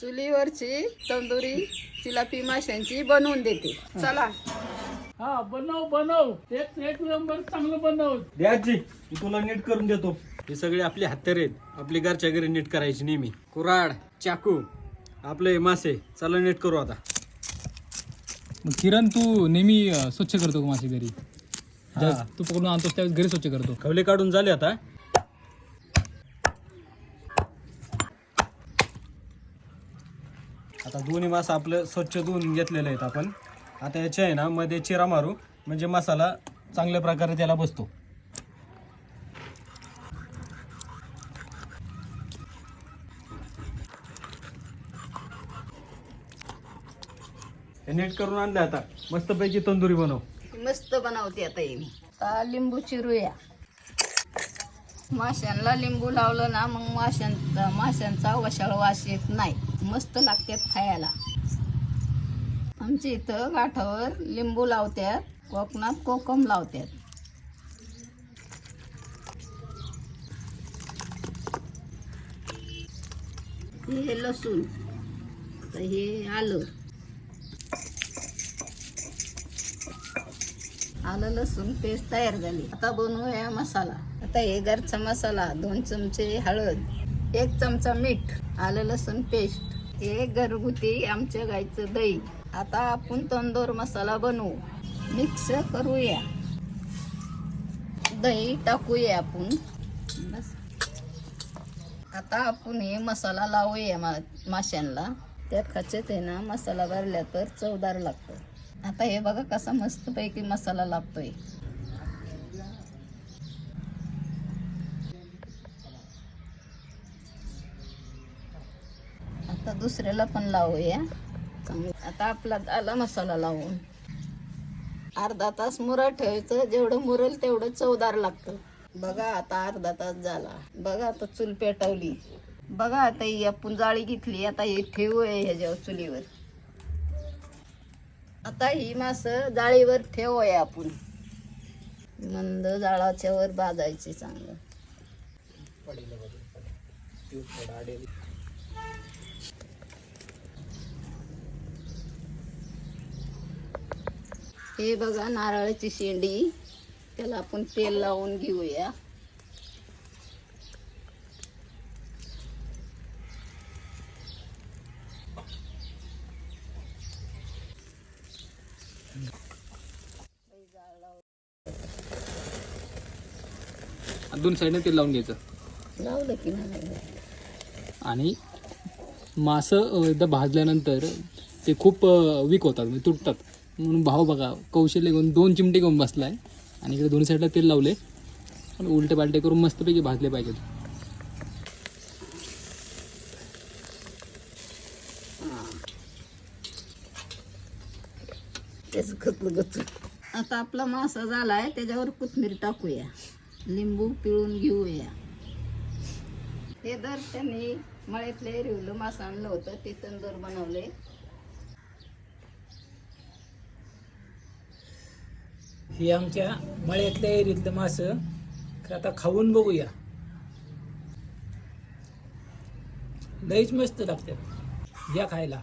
चुलीवरची तंदुरी चिलापी माशांची बनवून देते. चला. हा बनव बनव. एक एक नंबर चांगलं बनव. द्याजी मी तुला नीट करून देतो. हे सगळे आपले हत्यार आहेत. आपली घरच्या घरी नीट करायची नेहमी. कुराड चाकू आपले हे मासे. चला नीट करू आता. मग किरण तू नेहमी अं, स्वच्छ करतो का मासे घरी? ज्यावेळेस तू पकडून आणतोस त्यावेळेस घरी स्वच्छ करतो. खवले काढून झाले आता. आता दोन्ही मासा आपलं स्वच्छ धुवून घेतलेलं आहेत आपण. आता याच्या आहे ना मध्ये चिरा मारू म्हणजे मसाला चांगल्या प्रकारे त्याला बसतो. हे नीट करून आणलं आता. मस्तपैकी तंदुरी बनव. मस्त बनवते आता हे मी. आता लिंबू चिरूया. माशांना लिंबू लावलं ना मग माशांचा माशांचा वशाळ वास येत नाही. मस्त लागतात खायला. आमच्या इथं गाठावर लिंबू लावतात कोकणात कोकम लावतात हे लसूण. हे आलं. आलं लसूण पेस्ट तयार झाली. आता बनवूया मसाला. आता हे घरचा मसाला दोन चमचे हळद एक चमचा मीठ आलं लसूण पेस्ट. हे घरगुती आमच्या गाईचं दही. आता आपण तंदूर मसाला बनवू. मिक्स करूया. दही टाकूया आपण. बस. आता आपण हे मसाला लावूया मा माशांना. त्यात खचेत आहे ना मसाला भरल्या तर चवदार लागतो. आता हे बघा कसा मस्तपैकी मसाला लागतोय. आता दुसऱ्याला पण लावूया. चांगलं. आता आपला आला मसाला लावून. अर्धा तास मुरत ठेवायचं. जेवढं मुरल तेवढं चवदार लागतं. बघा आता अर्धा तास झाला. बघा आता चूल पेटवली. बघा आता ही आपण जाळी घेतली. आता हे ठेवूया ह्याच्यावर चुलीवर. आता ही मास जाळीवर ठेवूया आपण. मंद जाळाच्या वर भाजायची चांगलं. हे बघा नारळाची शेंडी. त्याला आपण तेल लावून घेऊया. दोन साईडने तेल लावून घ्यायचं. लावलं की नाही? आणि मासं एकदा भाजल्यानंतर ते खूप वीक होतात म्हणजे तुटतात. म्हणून भाव बघा कौशल्य घेऊन दोन चिमटे घेऊन आहे आणि इकडे दोन्ही साईडला तेल लावले. आणि उलटे पालटे करून मस्तपैकी भाजले पाहिजेत. खतलं आता आपला मासा झाला आहे त्याच्यावर कोथमीर टाकूया. लिंबू पिळून घेऊया. हे दर्शनी त्यांनी. मळ्यातले रिवलं मास आणलं होतं ते तंदूर बनवले. हे आमच्या मळ्यातल्या एरीतलं मास. तर आता खाऊन बघूया. लईच मस्त लागतात. या खायला.